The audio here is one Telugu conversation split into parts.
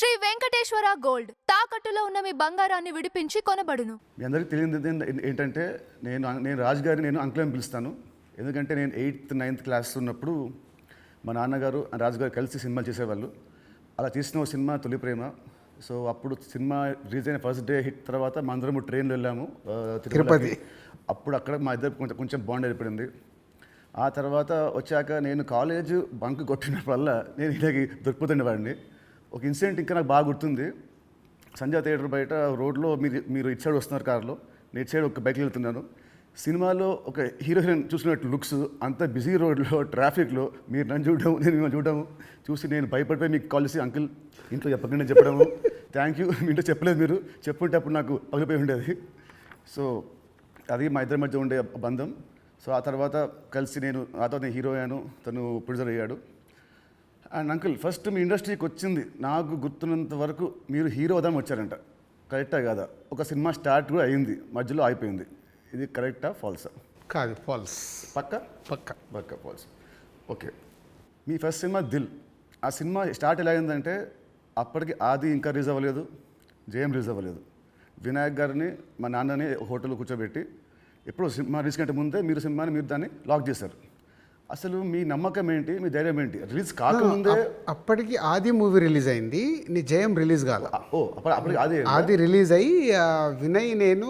శ్రీ వెంకటేశ్వర గోల్డ్. తాకట్టులో ఉన్న మీ బంగారాన్ని విడిపించి కొనబడును. మీ అందరికీ తెలియదు ఏంట- ఏంటంటే నేను నేను రాజు గారిని నేను అంకుల్ అని పిలుస్తాను. ఎందుకంటే నేను ఎయిత్ నైన్త్ క్లాస్ ఉన్నప్పుడు మా నాన్నగారు రాజు గారు కలిసి సినిమాలు చేసేవాళ్ళు. అలా తీసిన ఒక సినిమా తొలి ప్రేమ. సో అప్పుడు సినిమా రిలీజ్ అయిన ఫస్ట్ డే హిట్ తర్వాత మా అందరము ట్రైన్లో వెళ్ళాము ఆ, తిరుపతికి. అప్పుడు అక్కడ మా ఇద్దరు కొంచెం కొంచెం బాండ్ ఏర్పడింది ఆ తర్వాత వచ్చాక నేను కాలేజ్ బంక్ కొట్టినప్పుడల్లా నేను ఇలాగే దొరికిపోతుండేవాడిని. ఒక ఇన్సిడెంట్ ఇంకా నాకు బాగా గుర్తుంది. సంజయ్ థియేటర్ బయట రోడ్లో మీరు మీరు ఇటు సైడ్ వస్తున్నారు కారులో. నేను ఇటు సైడ్ ఒక బైక్లో వెళ్తున్నాను. సినిమాలో ఒక హీరో హీరోయిన్ చూసినట్టు లుక్స్ అంత బిజీ రోడ్లో ట్రాఫిక్లో మీరు నన్ను చూడడం నేను మిమ్మల్ని చూడడం చూసి నేను భయపడిపోయి మీకు కాల్ చేసి అంకుల్ ఇంట్లో చెప్పకుండా చెప్పడము. థ్యాంక్ యూ మీ ఇంట్లో చెప్పలేదు మీరు. చెప్పుంటే అప్పుడు నాకు పగిలిపోయి ఉండేది. సో అది మా ఇద్దరి మధ్య ఉండే బంధం. సో ఆ తర్వాత కలిసి నేను ఆ తర్వాత నేను హీరో అయ్యాను. తను ప్రొడ్యూసర్ అయ్యాడు. అండ్ అంకుల్ ఫస్ట్ మీ ఇండస్ట్రీకి వచ్చింది. నాకు గుర్తున్నంత వరకు మీరు హీరో అవుదాం వచ్చారంట. కరెక్టా కాదా? ఒక సినిమా స్టార్ట్ కూడా అయింది. మధ్యలో అయిపోయింది ఇది కరెక్టా ఫాల్సా కాదు ఫాల్స్ పక్క? పక్క. పక్క ఫాల్స్ ఓకే. మీ ఫస్ట్ సినిమా దిల్. ఆ సినిమా స్టార్ట్ ఎలా అయిందంటే అప్పటికి ఆది ఇంకా రిలీజ్ అవ్వలేదు. జయం రిలీజ్ అవ్వలేదు. వినాయక్ గారిని మా నాన్నని హోటల్లో కూర్చోబెట్టి ఎప్పుడో సినిమా రిలీజ్ కంటే ముందే మీరు సినిమాని మీరు దాన్ని లాక్ చేశారు. అసలు మీ నమ్మకం ఏంటి? మీ ధైర్యం ఏంటి? రిలీజ్ కాకముందే అప్- అప్పటికి ఆది మూవీ రిలీజ్ అయింది. నీ జయం రిలీజ్ కాల. ఓ అప్పటికి అదే ఆది రిలీజ్ అయ్యి వినయ్ నేను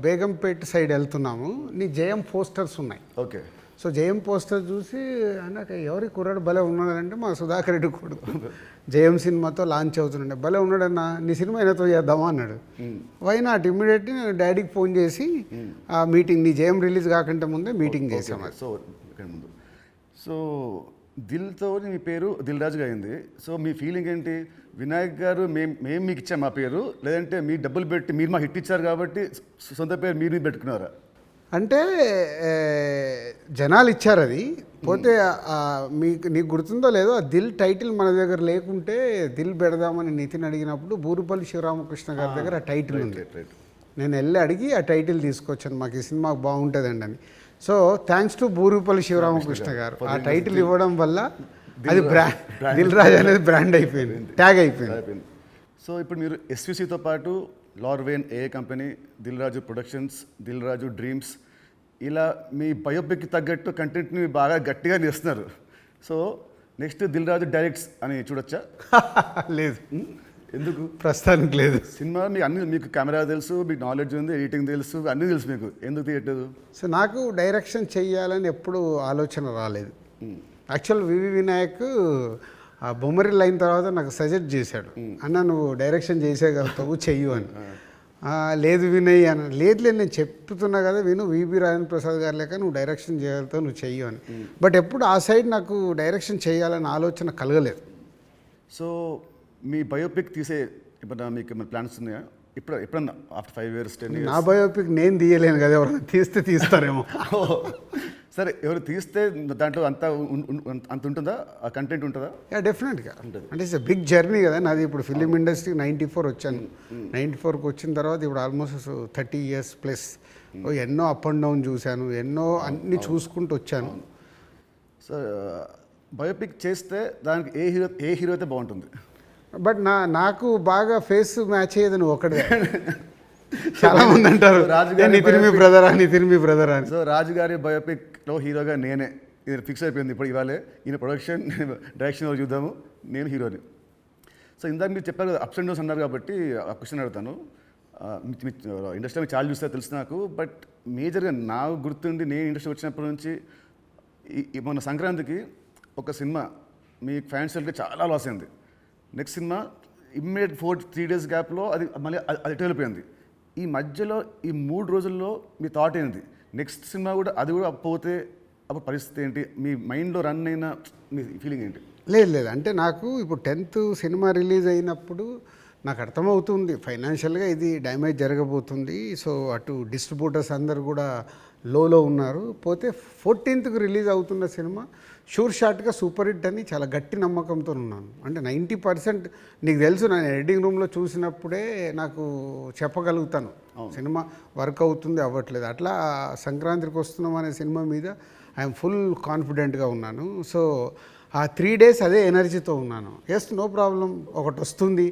బేగంపేట సైడ్ వెళ్తున్నాము. నీ జయం పోస్టర్స్ ఉన్నాయి. ఓకే. సో జయం పోస్టర్ చూసి అన్నాక ఎవరి కుర్రాడు భలే ఉన్నాడంటే మా సుధాకర్ రెడ్డి కొడుకు. జయం సినిమాతో లాంచ్ అవుతుండే భలే ఉన్నాడన్నా నీ సినిమా అయినతో చేద్దామా అన్నాడు. వై నాట్ ఇమ్మీడియట్లీ నేను డాడీకి ఫోన్ చేసి ఆ మీటింగ్ నీ జయం రిలీజ్ కాకంటే ముందే మీటింగ్ చేసాం సో ఇక్కడ ముందు. సో దిల్తో మీ పేరు దిల్ రాజుగా అయింది. సో మీ ఫీలింగ్ ఏంటి? వినాయక్ గారు మేము మేము మీకు ఇచ్చాం మా పేరు. లేదంటే మీ డబ్బులు పెట్టి మీరు మాకు హిట్ ఇచ్చారు కాబట్టి సొంత పేరు మీరు మీరు పెట్టుకున్నారా? అంటే జనాలు ఇచ్చారు అది. పోతే మీకు నీకు గుర్తుందో లేదో ఆ దిల్ టైటిల్ మన దగ్గర లేకుంటే దిల్ పెడదామని నితిన్ అడిగినప్పుడు బూరుపల్లి శివరామకృష్ణ గారి దగ్గర ఆ టైటిల్ ఉంది. నేను వెళ్ళి అడిగి ఆ టైటిల్ తీసుకొచ్చాను. మాకు ఈ సినిమా బాగుంటుందండి అని. So thanks to Burupalli Sivaramakrishna గారు. ఆ టైటిల్ ఇవ్వడం వల్ల అది బ్రాండ్ దిల్ రాజ్ అనేది బ్రాండ్ అయిపోయింది. ట్యాగ్ అయిపోయింది. సో ఇప్పుడు మీరు ఎస్విసితో పాటు లార్వేన్ a company Dil Raju productions Dil Raju dreams ఇలా మీ బయోపిక్ తగ్గట్టు కంటెంట్ని బాగా గట్టిగా చేస్తున్నారు so next Dil Raju directs అని చూడొచ్చా? లేదు. ఉం? ఎందుకు? ప్రస్తుతానికి లేదు. సినిమా మీకు అన్ని మీకు కెమెరా తెలుసు మీకు నాలెడ్జ్ ఉంది ఎడిటింగ్ తెలుసు అన్నీ తెలుసు మీకు. ఎందుకు తీయట్లేదు? సో నాకు డైరెక్షన్ చెయ్యాలని ఎప్పుడు ఆలోచన రాలేదు. యాక్చువల్ వివి వినాయక్ ఆ బొమ్మరిల్ అయిన తర్వాత నాకు సజెస్ట్ చేశాడు. అన్న నువ్వు డైరెక్షన్ చేసేయగలుగుతావు చెయ్యు అని. "ఆ, లేదు వినయ్ అని లేదు లేదు నేను చెప్తున్నా కదా విను. వివి రాజేంద్ర ప్రసాద్ గారు లేక నువ్వు డైరెక్షన్ చేయగలుగుతావు నువ్వు చెయ్యు అని. బట్ ఎప్పుడు ఆ సైడ్ నాకు డైరెక్షన్ చేయాలని ఆలోచన కలగలేదు. సో మీ బయోపిక్ తీసే ఇప్పుడు మీకు ఏమైనా ప్లాన్స్ ఉన్నాయా? ఇప్పుడు ఎప్పుడన్నా? ఆఫ్టర్ ఫైవ్ ఇయర్స్ టెన్ నా బయోపిక్ నేను తీయలేను కదా ఎవరైనా తీస్తే తీస్తారేమో. సరే ఎవరు తీస్తే దాంట్లో అంత అంత ఉంటుందా? ఆ కంటెంట్ ఉంటుందా? యా డెఫినెట్గా అంటే ఇట్స్ బిగ్ జర్నీ కదా నాది ఇప్పుడు ఫిలిం ఇండస్ట్రీ నైంటీ ఫోర్ వచ్చాను. నైంటీ ఫోర్కి వచ్చిన తర్వాత ఇప్పుడు ఆల్మోస్ట్ థర్టీ ఇయర్స్ ప్లస్ ఎన్నో అప్ అండ్ డౌన్ చూశాను ఎన్నో అన్ని చూసుకుంటూ వచ్చాను. సో బయోపిక్ చేస్తే దానికి ఏ హీరో ఏ హీరో అయితే బాగుంటుంది? బట్ నా నాకు బాగా ఫేస్ మ్యాచ్ అయ్యేది నువ్వు ఒకటే చాలా మంది అంటారు రాజుగారి నితిన్ మీ బ్రదర్ అని నితిన్ మీ బ్రదర్ అని. సో రాజుగారి బయోపిక్లో హీరోగా నేనే. ఇది ఫిక్స్ అయిపోయింది ఇప్పుడు ఇవాళే. ఈయన ప్రొడక్షన్ డైరెక్షన్ చూద్దాము? నేను హీరోని. సో ఇందాక మీరు చెప్పారు కదా అప్స్ అండ్ డౌన్స్ అన్నారు కాబట్టి ఆ క్వశ్చన్ అడుగుతాను. ఇండస్ట్రీ చాలా చూస్తే తెలుసు నాకు బట్ మేజర్గా నా గుర్తుండి నేను ఇండస్ట్రీ వచ్చినప్పటి నుంచి మొన్న సంక్రాంతికి ఒక సినిమా మీ ఫ్యాన్స్కి చాలా లాస్ అయింది. Next cinema immediate four three days గ్యాప్లో అది మళ్ళీ అది- అది వెళ్ళిపోయింది ఈ మధ్యలో ఈ మూడు రోజుల్లో మీ థాట్ ఏంటి నెక్స్ట్ సినిమా కూడా అది కూడా పోతే అప్పుడు పరిస్థితి ఏంటి? మీ మైండ్లో రన్ అయిన మీ ఫీలింగ్ ఏంటి? లేదు లేదు. అంటే నాకు ఇప్పుడు టెన్త్ సినిమా రిలీజ్ అయినప్పుడు నాకు అర్థమవుతుంది. ఫైనాన్షియల్గా ఇది డ్యామేజ్ జరగబోతుంది. సో అటు డిస్ట్రిబ్యూటర్స్ అందరు కూడా లోలో ఉన్నారు. పోతే ఫోర్టీన్త్కి రిలీజ్ అవుతున్న సినిమా. షూర్ షాట్గా సూపర్ హిట్ అని చాలా గట్టి నమ్మకంతో ఉన్నాను. అంటే నైంటీ పర్సెంట్ నీకు తెలుసు నేను ఎడిటింగ్ రూమ్లో చూసినప్పుడే నాకు చెప్పగలుగుతాను. సినిమా వర్క్ అవుతుంది అవ్వట్లేదు. అట్లా సంక్రాంతికి వస్తున్నాం అనే సినిమా మీద ఐఎమ్ ఫుల్ కాన్ఫిడెంట్గా ఉన్నాను. సో ఆ త్రీ డేస్ అదే ఎనర్జీతో ఉన్నాను. ఎస్ నో ప్రాబ్లం ఒకటి వస్తుంది.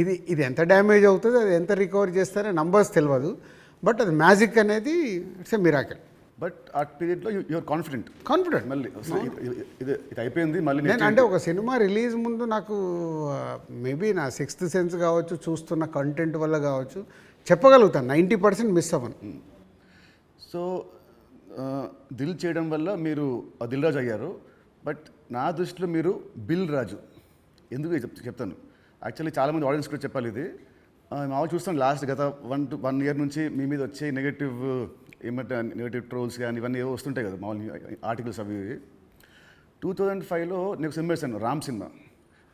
ఇది ఇది ఎంత డ్యామేజ్ అవుతుంది అది ఎంత రికవర్ చేస్తారో నంబర్స్ తెలియదు బట్ అది మ్యాజిక్ అనేది ఇట్స్ ఎ మిరాకిల్ బట్ ఆ పీరియడ్లో యువర్ కాన్ఫిడెంట్. కాన్ఫిడెంట్. మళ్ళీ ఇది- ఇది- అయిపోయింది మళ్ళీ నేను అంటే ఒక సినిమా రిలీజ్ ముందు నాకు మేబీ నా సిక్స్త్ సెన్స్ కావచ్చు చూస్తున్న కంటెంట్ వల్ల కావచ్చు చెప్పగలుగుతాను. నైంటీ పర్సెంట్ మిస్ అవ్వను. సో దిల్ చేయడం వల్ల మీరు దిల్ రాజు అయ్యారు. బట్ నా దృష్టిలో మీరు బిల్ రాజు. ఎందుకు చెప్ చెప్తాను? యాక్చువల్లీ చాలామంది ఆడియన్స్ కూడా చెప్పాలి ఇది. మామూలు చూస్తాం లాస్ట్ గత వన్ టు వన్ ఇయర్ నుంచి మీ మీద వచ్చే నెగటివ్ ఏమంటే నెగిటివ్ ట్రోల్స్ కానీ ఇవన్నీ ఏవో వస్తుంటాయి కదా మామూలు ఆర్టికల్స్ అవి టూ థౌజండ్ ఫైవ్లో నేను సినిమా వేసాను రామ్ సినిమా.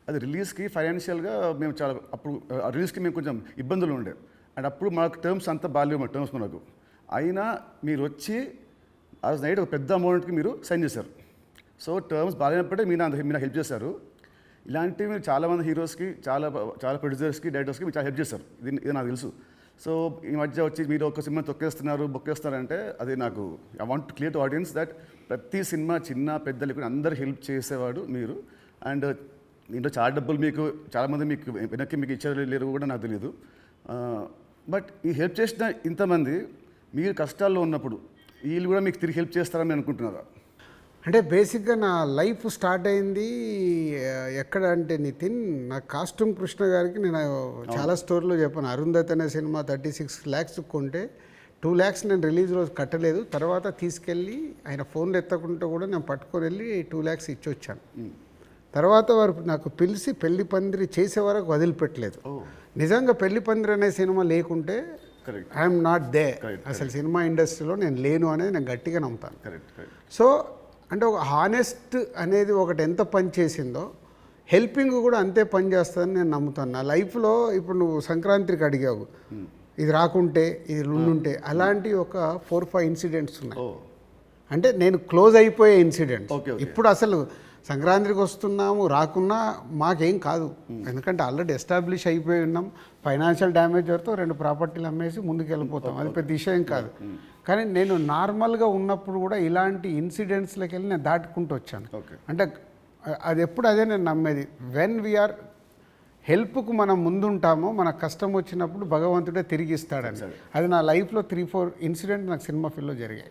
అది రిలీజ్కి ఫైనాన్షియల్గా మేము చాలా అప్పుడు రిలీజ్కి మేము కొంచెం ఇబ్బందులు ఉండే. అండ్ అప్పుడు మాకు టర్మ్స్ అంతా బాగాలేవు మా టర్మ్స్ మనకు. అయినా మీరు వచ్చి ఆ రోజు నైట్ ఒక పెద్ద అమౌంట్కి మీరు సైన్ చేశారు. సో టర్మ్స్ బాగాలేనప్పుడే మీరు నా మీరు హెల్ప్ చేశారు. ఇలాంటివి మీరు చాలామంది హీరోస్కి చాలా చాలా ప్రొడ్యూసర్స్కి డైరెక్టర్స్కి మీరు చాలా హెల్ప్ చేస్తారు ఇది ఇది నాకు తెలుసు. సో ఈ మధ్య వచ్చి మీరు ఒక సినిమా తొక్కేస్తున్నారు బొక్కేస్తున్నారంటే అది నాకు I want clear to audience that ప్రతి సినిమా చిన్న పెద్ద లేకుండా అందరు హెల్ప్ చేసేవాడు మీరు. అండ్ దీంట్లో చాలా డబ్బులు మీకు చాలామంది మీకు వెనక్కి మీకు ఇచ్చారు లేరు కూడా నాకు తెలియదు బట్ ఈ హెల్ప్ చేసిన ఇంతమంది మీరు కష్టాల్లో ఉన్నప్పుడు వీళ్ళు కూడా మీకు తిరిగి హెల్ప్ చేస్తారని అనుకుంటున్నారా? అంటే బేసిక్గా నా లైఫ్ స్టార్ట్ అయింది ఎక్కడ అంటే నితిన్ నా కాస్ట్యూమ్ కృష్ణ గారికి నేను చాలా స్టోరీలో చెప్పాను. అరుంధతి అనే సినిమా థర్టీ సిక్స్ ల్యాక్స్ కొంటే టూ ల్యాక్స్ నేను రిలీజ్ రోజు కట్టలేదు. తర్వాత తీసుకెళ్ళి ఆయన ఫోన్లు ఎత్తకుంటే కూడా నేను పట్టుకొని వెళ్ళి టూ ల్యాక్స్ ఇచ్చి వచ్చాను తర్వాత వారు నాకు పిలిచి పెళ్ళి పందిరి చేసే వరకు వదిలిపెట్టలేదు. నిజంగా పెళ్ళి పందిరి అనే సినిమా లేకుంటే ఐఎమ్ నాట్ దే. అసలు సినిమా ఇండస్ట్రీలో నేను లేను అనేది నేను గట్టిగా నమ్ముతాను. సో అంటే ఒక హానెస్ట్ అనేది ఒకటి ఎంత పని చేసిందో హెల్పింగ్ కూడా అంతే పని చేస్తుందని నేను నమ్ముతాను నా లైఫ్లో ఇప్పుడు నువ్వు సంక్రాంతికి అడిగావు ఇది రాకుంటే ఇది ఉండుంటే అలాంటి ఒక ఫోర్ ఫైవ్ ఇన్సిడెంట్స్ ఉన్నాయి. అంటే నేను క్లోజ్ అయిపోయే ఇన్సిడెంట్స్. okay. ఇప్పుడు అసలు సంక్రాంతికి వస్తున్నాము రాకున్నా మాకేం కాదు. ఎందుకంటే ఆల్రెడీ ఎస్టాబ్లిష్ అయిపోయి ఉన్నాం. ఫైనాన్షియల్ డ్యామేజ్ వరకు రెండు ప్రాపర్టీలు అమ్మేసి ముందుకు వెళ్ళిపోతాం అది పెద్ద విషయం కాదు. కానీ నేను నార్మల్గా ఉన్నప్పుడు కూడా ఇలాంటి ఇన్సిడెంట్స్లోకి వెళ్ళి నేను దాటుకుంటూ వచ్చాను. అంటే అది ఎప్పుడు అదే నేను నమ్మేది. వెన్ వీఆర్ హెల్ప్కు మనం ముందుంటామో మన కష్టం వచ్చినప్పుడు భగవంతుడే తిరిగి ఇస్తాడని. అది నా లైఫ్లో త్రీ ఫోర్ ఇన్సిడెంట్ నాకు సినిమా ఫీల్డ్లో జరిగాయి.